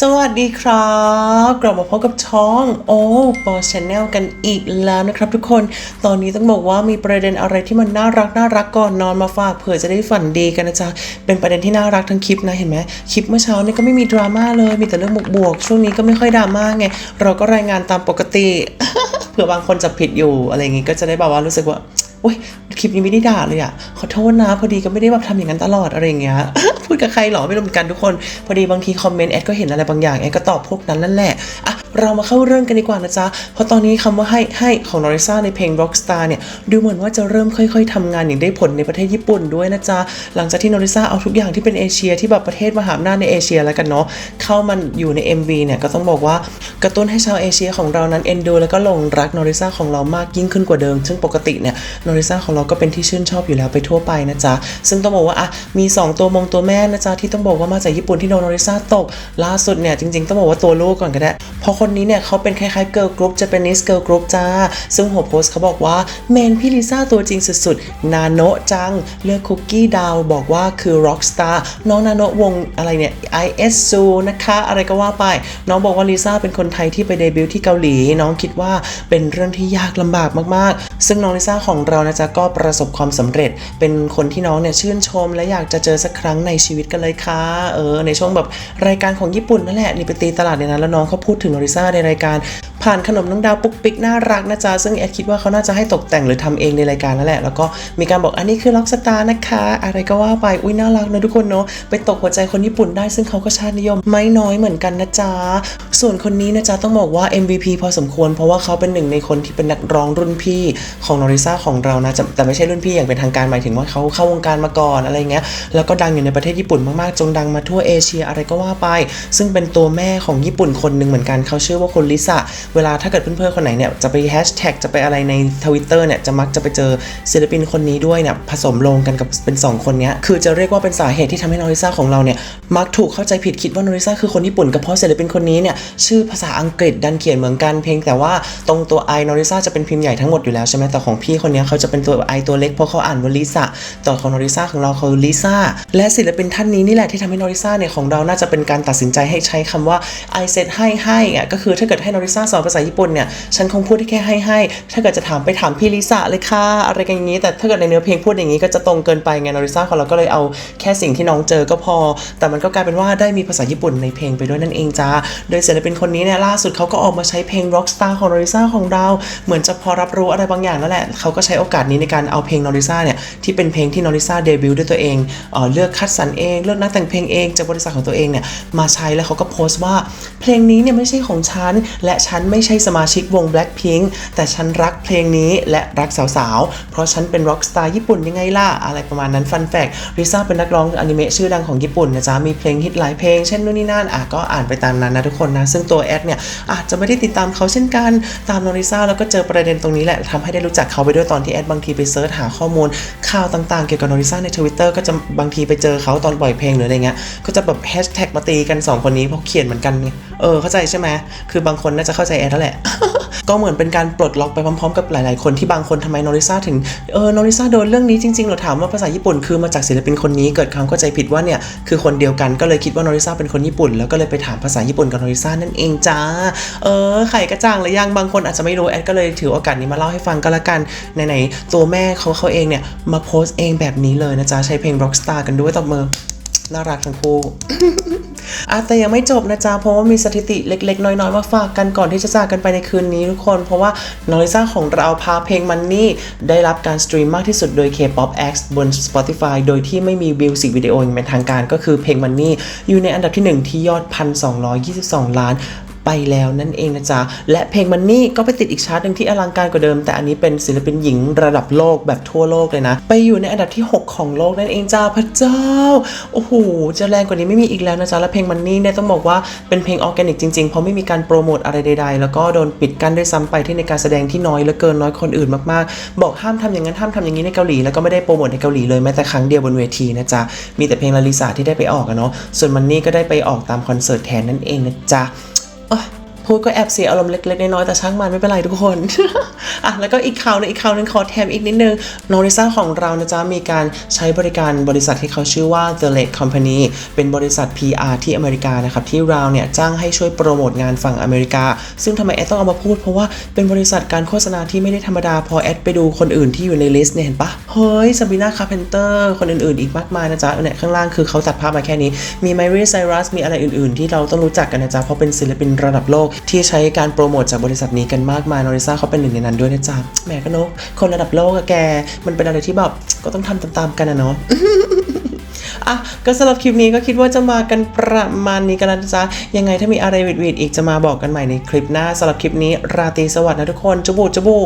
สวัสดีครับกลับมาพบกับช่องโอ้ปอชแนลกันอีกแล้วนะครับทุกคน ตอนนี้ต้องบอกว่ามีประเด็นอะไรที่มันน่ารักน่ารักก่อนนอนมาฝากเผื่อจะได้ฝันดีกันนะจ๊ะ เป็นประเด็นที่น่ารักทั้งคลิปนะเห็นไหมคลิปเมื่อเช้านี่ก็ไม่มีดราม่าเลย มีแต่เรื่องบวกๆช่วงนี้ก็ไม่ค่อยดราม่าไง เราก็รายงานตามปกติ เผื่อบางคนจะผิดอยู่อะไรอย่างงี้ก็จะได้แบบว่ารู้สึกว่าอุ้ย คลิปนี้ไม่ได้ด่าเลยอะขอโทษนะพอดีก็ไม่ได้แบบทำอย่างนั้นตลอดอะไรอย่างเงี้ยพูดกับใครหรอไม่รู้เหมือนกันทุกคน พอดีบางทีคอมเมนต์แอดก็เห็นอะไรบางอย่างแอดก็ตอบพวกนั้นนั่นแหละอะ เรามาเข้าเรื่องกันดีกว่านะจ๊ะ เพราะตอนนี้คำว่าให้ให้ของนอริซ่าในเพลง Rockstar เนี่ย ดูเหมือนว่าจะเริ่มค่อย ๆทำงานอย่างได้ผลในประเทศญี่ปุ่นด้วยนะจ๊ะ หลังจากที่นอริซ่าเอาทุกอย่างที่เป็นเอเชียที่แบบประเทศมหาอำนาจในเอเชียแล้วกันเนาะ เข้ามันอยู่ใน MV เนี่ยก็ต้องบอกว่ากระตุ้นให้ชาวเอเชียของเรานั้นเอ็นดูแล้วก็หลงรักนอริซ่าของเรามากยิ่งขึ้นกว่าเดิม ซึ่งปกติเนี่ยนอริซ่าของเราก็เป็นที่ชื่นชอบอยู่แล้วไปทั่วไปนะจ๊ะ ซึ่งต้องบอกว่าอะมี 2 ตัวมงตัวแม่นะจ๊ะที่ต้องบอกว่ามาจากญี่ปุ่นที่โดนนอริซ่าตกล่าสุดเนี่ยจริงๆต้องบอกว่าตัวลูกก่อนก็ได้เพราะคนนนี้เนี่ยเขาเป็นคล้ายๆเกิร์ลกรุ๊ปจะเป็นนิสเกิร์ลกรุ๊ปจ้า ซึ่งหัวโพสเขาบอกว่าเมนพี่ลิซ่าตัวจริงสุดๆ นาโนจัง เลือกคุกกี้ดาวบอกว่าคือ Rockstar น้องนาโนวงอะไรเนี่ย ISU นะคะ อะไรก็ว่าไป น้องบอกว่าลิซ่าเป็นคนไทยที่ไปเดบิวต์ที่เกาหลี น้องคิดว่าเป็นเรื่องที่ยากลำบากมากๆ ซึ่งน้องลิซ่าของเรานะจ๊ะก็ประสบความสำเร็จ เป็นคนที่น้องเนี่ยชื่นชม และอยากจะเจอสักครั้งในชีวิตกันเลยค่ะเออในช่วงแบบรายการของญี่ปุ่นนั่นแหละนี่ไปตีตลาดในนั้นแล้วน้องเขาพูดถึงนอริซ่าในรายการผ่านขนมน้องดาวปุ๊กปิ๊กน่ารักนะจ๊ะซึ่งแอดคิดว่าเขาน่าจะให้ตกแต่งหรือทำเองในรายการนั่นแหละ แล้วก็มีการบอกอันนี้คือล็อกสตาร์นะคะ อะไรก็ว่าไปอุ้ยน่ารักนะทุกคนเนาะไปตกหัวใจคนญี่ปุ่นได้ซึ่งเขาก็ชาตินิยมไม่น้อยเหมือนกันนะจ๊ะส่วนคนนี้นะจ๊ะต้องบอกว่า MVP พอสมควร เพราะว่าเขาเป็นหนึ่งในคนที่เป็นนักร้องรุ่นพี่ของนอริซ่าของเรานะแต่ไม่ใช่รุ่นพี่อย่างเป็นทางการหมายถึงว่าเขาเข้าวงการมาก่อนอะไรเงี้ยแล้วก็ดังอยู่ในประเทศญี่ปุ่นมากๆจงดังมาทั่วเอเชียอะไรก็ว่าไป ซึ่งเป็นตัวแม่ของญี่ปุ่นคนหนึ่งเหมือนกันเขาชื่อว่าคุณลิซ่าเวลาถ้าเกิดเพื่อนๆคนไหนเนี่ยจะไปแฮชแท็กจะไปอะไรในทวิตเตอร์เนี่ยจะมักจะไปเจอศิลปินคนนี้ด้วยเนี่ยผสมลงกันกับเป็น 2 คนเนี้ยคือจะเรียกว่าเป็นสาเหตุที่ทำให้นอริซ่าของเราเนี่ยมักถูกเข้าใจผิดคิดว่านอริซ่าคือคนญี่ปุ่นก็เพราะศิลปินคนนี้เนี่ยชื่อภาษาอังกฤษดันเขียนเหมือนกันเพียงแต่ว่าตรงตัว i นอริซ่าจะเป็นพิมพ์ใหญ่ทั้งหมดอยู่แล้วใช่ไหมแต่ของพี่คนนี้เขาจะเป็นตัว i ตัวเล็กเพราะเขาอ่านว่าลิซ่าต่อของนอริซ่าของเราคือลิซ่าและศิลปินท่านนี้นี่แหละที่ทำให้นอริซ่าเนี่ยของเราน่าจะเป็นการตัดสินใจให้ใช้คำว่า I said ให้ให้อะก็คือถ้าเกิดให้นอริซาสอนภาษาญี่ปุ่นเนี่ย ฉันคงพูดได้แค่ให้ให้ ถ้าเกิดจะถามไปถามพี่ลิซ่าเลยค่ะ อะไรกันอย่างนี้ แต่ถ้าเกิดในเนื้อเพลงพูดอย่างนี้ก็จะตรงเกินไปไงนอริซ่าของเราก็เลยเอาแค่สิ่งที่น้องเจอก็พอ แต่มันก็กลายเป็นว่าได้มีภาษาญี่ปุ่นในเพลงไปด้วยนั่นเองจ้า โดยศิลปินคนนี้เนี่ยล่าสุดเขาก็ออกมาใช้เพลง Rockstar ของนอริซ่าของเรา เหมือนจะพอรับรู้อะไรบางอย่างนั่นแหละ เขาก็ใช้โอกาสนี้ในการเอาเพลงนอริซ่าเนี่ยที่เป็นเพลงที่นอริซ่าเดบิวต์ด้วยตัวเองเออเลือกคัดสรรเองเลือกนักแต่งเพลงเองจากบริษัทของตัวเองเนี่ยมาใช้แล้วเขาก็โพสต์ว่าเพลงนี้เนี่ยไม่ใช่ของฉันและฉันไไม่ใช่สมาชิกวง Blackpink แต่ฉันรักเพลงนี้และรักสาวๆ เพราะฉันเป็นร็อกสตาร์ญี่ปุ่นยังไงล่ะ อะไรประมาณนั้นฟันแฟกริซ่าเป็นนักร้องอนิเมะชื่อดังของญี่ปุ่นนะจ๊ะ มีเพลงฮิตหลายเพลง เช่นนู่นนี่นั่นอะก็อ่านไปตามนั้นนะทุกคนนะ ซึ่งตัวแอดเนี่ยอาจจะไม่ได้ติดตามเขาเช่นกันตามนอริซ่าแล้วก็เจอประเด็นตรงนี้แหละทำให้ได้รู้จักเขาไปด้วยตอนที่แอดบางทีไปเซิร์ชหาข้อมูลข่าวต่างๆ เกี่ยวกับนอริซ่าในทวิตเตอร์ก็จะบางทีไปเจอเขาตอนปล่อยเพลงหรืออะไรเงี้ยก็จะแบบแฮชแท็กมาตีกันสองคนนี้เพราะเขียนเหมือนกันไงเออเข้าใจใช่ไหมคือบางคนน่าจะเข้าใจแอดแล้วแหละ ก็เหมือนเป็นการปลดล็อกไปพร้อมๆ กับหลายๆ คนที่บางคนทำไมนอริซ่าถึงเออนอริซ่าโดนเรื่องนี้จริงๆเราถามว่าภาษาญี่ปุ่นคือมาจากศิลปินคนนี้เกิดความเข้าใจผิดว่าเนี่ยคือคนเดียวกันก็เลยคิดว่านอริซ่าเป็นคนญี่ปุ่น แล้วก็เลยไปถามภาษาญี่ปุ่นกับนอริซ่านั่นเองจ้าเออไข่กระจ่างหรือยังบางคนอาจจะไม่รู้แอดก็เลยถือโอกาสนี้มาเล่าให้ฟังก็แล้วกันไหนๆตัวแม่เขาเขาเองเนี่ยมาโพสต์เองแบบนี้เลยนะจ๊ะใช้เพลง Rockstar กันด้วยตบมือ น่ารักทั้งคู่อะแต่ยังไม่จบนะจ๊ะ เพราะว่ามีสถิติเล็ก ๆ น้อย ๆ มาฝากกันก่อนที่จะจากกันไปในคืนนี้ทุกคน เพราะว่านอริซ่าของเราพาเพลงมันนี่ได้รับการสตรีมมากที่สุดโดย K-pop X บน Spotify โดยที่ไม่มีมิวสิกวิดีโออย่างเป็นทางการก็คือเพลงมันนี่อยู่ในอันดับที่ 1 ที่ยอด 1,222 ล้าน ไปแล้วนั่นเองนะจ๊ะ และเพลงมันนี่ก็ไปติดอีกชาร์ตหนึ่งที่อลังการกว่าเดิม แต่อันนี้เป็นศิลปินหญิงระดับโลกแบบทั่วโลกเลยนะ ไปอยู่ในอันดับที่ 6 ของโลกนั่นเองจ้าพระเจ้า โอ้โห จะแรงกว่านี้ไม่มีอีกแล้วนะจ๊ะ และเพลงมันนี่เนี่ยต้องบอกว่าเป็นเพลงออร์แกนิกจริงๆ เพราะไม่มีการโปรโมทอะไรใดๆ แล้วก็โดนปิดกั้นด้วยซ้ำไปที่ในการแสดงที่น้อยเหลือเกินน้อยคนอื่นมากๆ บอกห้ามทำอย่างนั้นห้ามทำอย่างนี้ในเกาหลีแล้วก็ไม่ได้โปรโมทในเกาหลีเลยแม้แต่ครั้งเดียวบนเวทีนะจ๊ะมีแต่เพลงลาลิสาที่ได้ไปออกอะเนาะส่วนมันนี่ก็ได้ไปออกตามคอนเสิร์ตแทนนั่นเองนะจ๊ะ เอ้ย พูดก็แอบเสียอารมณ์เล็กๆน้อยๆแต่ช่างมันไม่เป็นไรทุกคนอะแล้วก็อีกข่าวหนึงอีกข่าวนึงขอแถมอีกนิดนึงน้องลิซ่าของเรานะจ๊ะมีการใช้บริการบริษัทที่เขาชื่อว่า The Lake Company เป็นบริษัท PR ที่อเมริกานะครับที่เราเนี่ยจ้างให้ช่วยโปรโมทงานฝั่งอเมริกา ซึ่งทำไมแอดต้องเอามาพูดเพราะว่าเป็นบริษัทการโฆษณาที่ไม่ได้ธรรมดาพอแอดไปดูคนอื่นที่อยู่ในลิสต์เนี่ยเห็นปะเฮ้ยซาบีนาคาเพนเตอร์คนอื่นๆ อีกมากมายนะจ๊ะเนี่ยข้างล่างคือเขาตัดภาพมาแค่นี้มีไมรีไซรัสมีอะไรอื่นๆ ที่เราต้องรู้จักกันนะจ๊ะเพราะเป็นศิลปินระดับโลกที่ใช้การโปรโมทจากบริษัทนี้กันมากมายนอริซ่าเขาเป็นหนึ่งในนั้นด้วยนะจ๊ะแหมก็นกคนระดับโลกอะแก มันเป็นอะไรที่แบบก็ต้องทำตามๆกันนะเนาะอะก็สำหรับคลิปนี้ก็คิดว่าจะมากันประมาณนี้กันแล้วนะจ๊ะยังไงถ้ามีอะไรวิดๆอีกจะมาบอกกันใหม่ในคลิปหน้าสำหรับคลิปนี้ราตรีสวัสดิ์นะทุกคนจุบูจุบู